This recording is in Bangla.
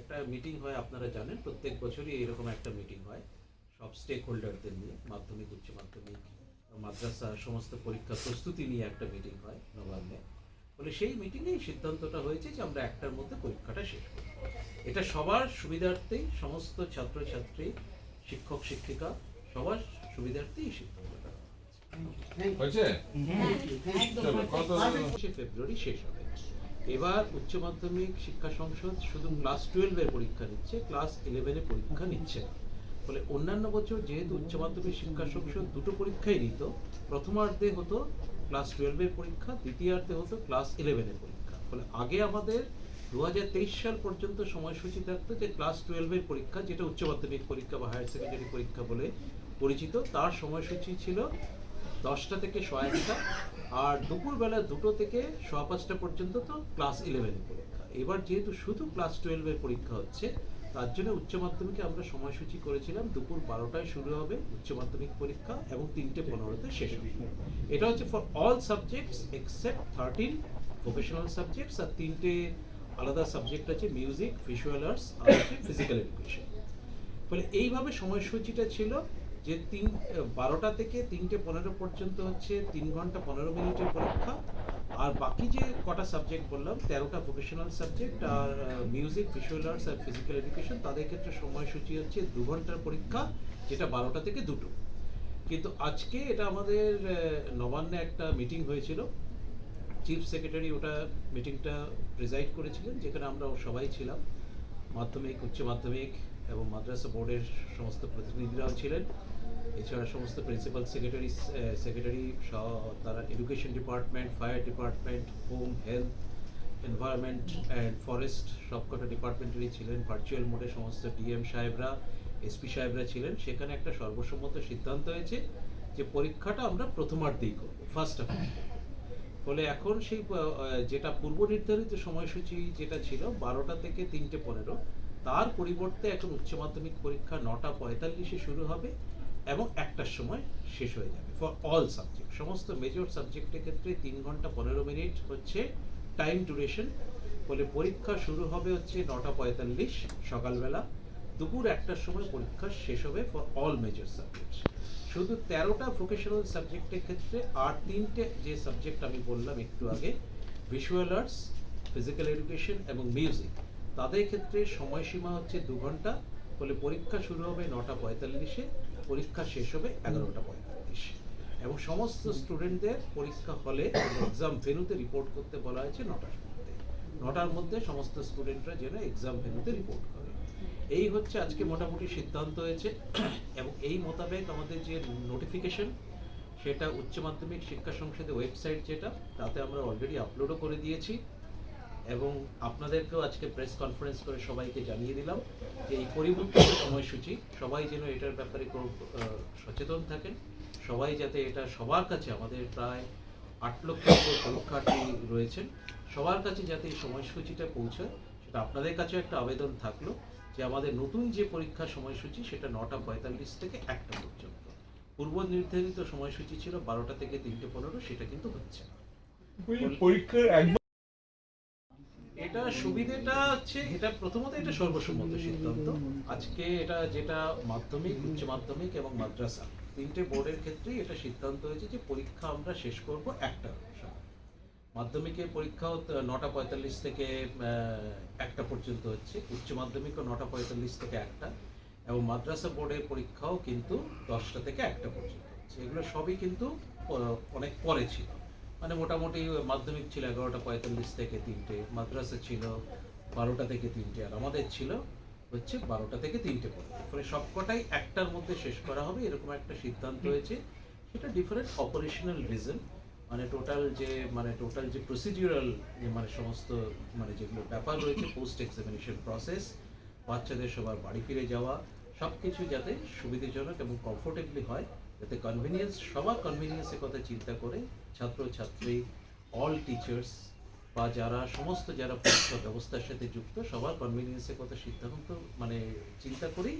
একটা মিটিং হয় আপনারা জানেন প্রত্যেক বছরই এরকম একটা মিটিং হয় সব স্টেক হোল্ডারদের নিয়ে মাধ্যমিক উচ্চ মাধ্যমিক মাদ্রাসা সমস্ত পরীক্ষা প্রস্তুতি নিয়ে একটা মিটিং হয় নবান্নে। বলে সেই মিটিংয়ে সিদ্ধান্তটা হয়েছে যে আমরা একটার মধ্যে পরীক্ষাটা শেষ করব। এটা সবার সুবিধার্থেই সমস্ত ছাত্রছাত্রী শিক্ষক শিক্ষিকা সবার সুবিধার্থেই এই সিদ্ধান্তটা হয়েছে। কত পঁচিশে ফেব্রুয়ারি শেষ হবে। এবার উচ্চ মাধ্যমিক শিক্ষা সংসদ শুধু ক্লাস টুয়েলভের পরীক্ষা নিচ্ছে ক্লাস ইলেভেনের পরীক্ষা নিচ্ছে ফলে অন্যান্য বছর যেহেতু উচ্চ মাধ্যমিক শিক্ষা সংসদ দুটো পরীক্ষাই নিত প্রথমার্ধে হতো ক্লাস টুয়েলভের পরীক্ষা, দ্বিতীয়ার্ধে হতো ক্লাস ইলেভেনের পরীক্ষা। ফলে আগে আমাদের দু হাজার তেইশ সাল পর্যন্ত সময়সূচি থাকতো যে ক্লাস টুয়েলভের পরীক্ষা, যেটা উচ্চ মাধ্যমিক পরীক্ষা বা হায়ার সেকেন্ডারি পরীক্ষা বলে পরিচিত, তার সময়সূচি ছিল দশটা থেকে সোয়া একটা, আর দুপুরবেলা দুটো থেকে সোয়া পাঁচটা পর্যন্ত তো ক্লাস ইলেভেনের পরীক্ষা। এবার যেহেতু শুধু ক্লাস টুয়েলভের পরীক্ষা হচ্ছে, তার জন্য উচ্চ মাধ্যমিকে আমরা সময়সূচি করেছিলাম, দুপুর বারোটায় শুরু হবে উচ্চ মাধ্যমিক পরীক্ষা এবং তিনটে পনেরোতে শেষ হবে। এটা হচ্ছে for all subjects except thirteen vocational subjects আর তিনটে আলাদা সাবজেক্ট আছে মিউজিক ভিজুয়াল আর্টস আর ফিজিক্যাল এডুকেশন ফলে এইভাবে সময়সূচিটা ছিল যে তিন, বারোটা থেকে তিনটে পনেরো পর্যন্ত হচ্ছে তিন ঘণ্টা পনেরো মিনিটের পরীক্ষা। আর বাকি যে কটা সাবজেক্ট বললাম, তেরোটা ভোকেশনাল সাবজেক্ট আর মিউজিক ভিজুয়াল আর্টস আর ফিজিক্যাল এডুকেশন তাদের ক্ষেত্রে সময়সূচি হচ্ছে দু ঘণ্টার পরীক্ষা, যেটা বারোটা থেকে দুটো। কিন্তু আজকে এটা আমাদের নবান্নে একটা মিটিং হয়েছিল। চিফ সেক্রেটারি ওটা মিটিংটা প্রিজাইড করেছিলেন, যেখানে আমরা সবাই ছিলাম। মাধ্যমিক, উচ্চ মাধ্যমিক এবং মাদ্রাসা বোর্ডের সমস্ত প্রতিনিধিরাও ছিলেন। এছাড়া সমস্ত প্রিন্সিপাল সেক্রেটারি সেক্রেটারি তারা education department fire department home health environment and forest সবকটা ডিপার্টমেন্টেরই ছিলেন। ভার্চুয়াল মোডে সমস্ত ডিএম সাহেবরা এসপি সাহেবরা ছিলেন। সেখানে একটা সর্বসম্মত সিদ্ধান্ত হয়েছে যে পরীক্ষাটা আমরা প্রথমার্ধেই করব ফার্স্ট অফ ফলে এখন সেই যেটা পূর্ব নির্ধারিত সময়সূচি যেটা ছিল, বারোটা থেকে তিনটে পনেরো তার পরিবর্তে এখন উচ্চ মাধ্যমিক পরীক্ষা নটা পঁয়তাল্লিশে শুরু হবে এবং একটার সময় শেষ হয়ে যাবে ফর অল সাবজেক্ট সমস্ত মেজর সাবজেক্টের ক্ষেত্রে তিন ঘণ্টা পনেরো মিনিট হচ্ছে টাইম ডিউরেশন ফলে পরীক্ষা শুরু হবে হচ্ছে নটা পঁয়তাল্লিশ সকালবেলা। দুপুর একটার সময় পরীক্ষা শেষ হবে ফর অল মেজর সাবজেক্ট শুধু তেরোটা ভোকেশনাল সাবজেক্টের ক্ষেত্রে আর তিনটে যে সাবজেক্ট আমি বললাম একটু আগে ভিজুয়াল আর্টস ফিজিক্যাল এডুকেশন এবং মিউজিক তাদের ক্ষেত্রে সময়সীমা হচ্ছে দু ঘণ্টা, ফলে পরীক্ষা শুরু হবে নটা পঁয়তাল্লিশে, পরীক্ষা শেষ হবে এগারোটা পঁয়তাল্লিশে। এবং সমস্ত স্টুডেন্টদের পরীক্ষা হলে এক্সাম ভেনুতে রিপোর্ট করতে বলা হয়েছে নটার মধ্যে। নটার মধ্যে সমস্ত স্টুডেন্টরা যেন এক্সাম ভেনুতে রিপোর্ট করে। এই হচ্ছে আজকে মোটামুটি সিদ্ধান্ত হয়েছে। এবং এই মোতাবেক আমাদের যে নোটিফিকেশন সেটা উচ্চ মাধ্যমিক শিক্ষা সংসদের ওয়েবসাইট যেটা, তাতে আমরা অলরেডি আপলোডও করে দিয়েছি। এবং আপনাদেরকেও আজকে প্রেস কনফারেন্স করে সবাইকে জানিয়ে দিলাম যে এই পরিবর্তিত সময়সূচি, সবাই যেন এটার ব্যাপারে সচেতন থাকেন। সবাই যাতে এটা সবার কাছে, আমাদের প্রায় আট লক্ষ পরীক্ষার্থী রয়েছেন, সবার কাছে যাতে এই সময়সূচিটা পৌঁছায়, সেটা আপনাদের কাছে একটা আবেদন থাকল যে আমাদের নতুন যে পরীক্ষার সময়সূচি, সেটা নটা পঁয়তাল্লিশ থেকে একটা পর্যন্ত। পূর্ব নির্ধারিত সময়সূচি ছিল বারোটা থেকে তিনটে পনেরো, সেটা কিন্তু হচ্ছে পরীক্ষার এটা সুবিধাটা হচ্ছে, এটা প্রথমত এটা সর্বসম্মত সিদ্ধান্ত। আজকে এটা যেটা মাধ্যমিক, উচ্চ মাধ্যমিক এবং মাদ্রাসা, তিনটে বোর্ডের ক্ষেত্রেই এটা সিদ্ধান্ত হয়েছে যে পরীক্ষা আমরা শেষ করব একটা মাধ্যমিকের পরীক্ষাও নটা পঁয়তাল্লিশ থেকে একটা পর্যন্ত হচ্ছে। উচ্চ মাধ্যমিকও নটা পঁয়তাল্লিশ থেকে একটা এবং মাদ্রাসা বোর্ডের পরীক্ষাও কিন্তু দশটা থেকে একটা পর্যন্ত হচ্ছে। এগুলো সবই কিন্তু অনেক পরে ছিল। মানে মোটামুটি মাধ্যমিক ছিল এগারোটা পঁয়তাল্লিশ থেকে তিনটে, মাদ্রাসা ছিল বারোটা থেকে তিনটে, আর আমাদের ছিল হচ্ছে বারোটা থেকে তিনটে পর্যন্ত। সবকটাই একটার মধ্যে শেষ করা হবে, এরকম একটা সিদ্ধান্ত হয়েছে। সেটা ডিফারেন্ট অপারেশনাল রিজন মানে টোটাল যে মানে টোটাল যে প্রসিডিউরাল মানে সমস্ত মানে যেগুলো ব্যাপার রয়েছে পোস্ট এক্সামিনেশন প্রসেস বাচ্চাদের সবার বাড়ি ফিরে যাওয়া সব কিছু যাতে সুবিধাজনক এবং কমফোর্টেবলি হয় যাতে কনভিনিয়েন্স সবার কনভিনিয়েন্সের কথা চিন্তা করে ছাত্র ছাত্রী অল টিচার্স বা যারা সমস্ত যারা পরীক্ষা ব্যবস্থার সাথে যুক্ত, সবার কনভিনিয়েন্সের কথা সিদ্ধান্ত মানে চিন্তা করেই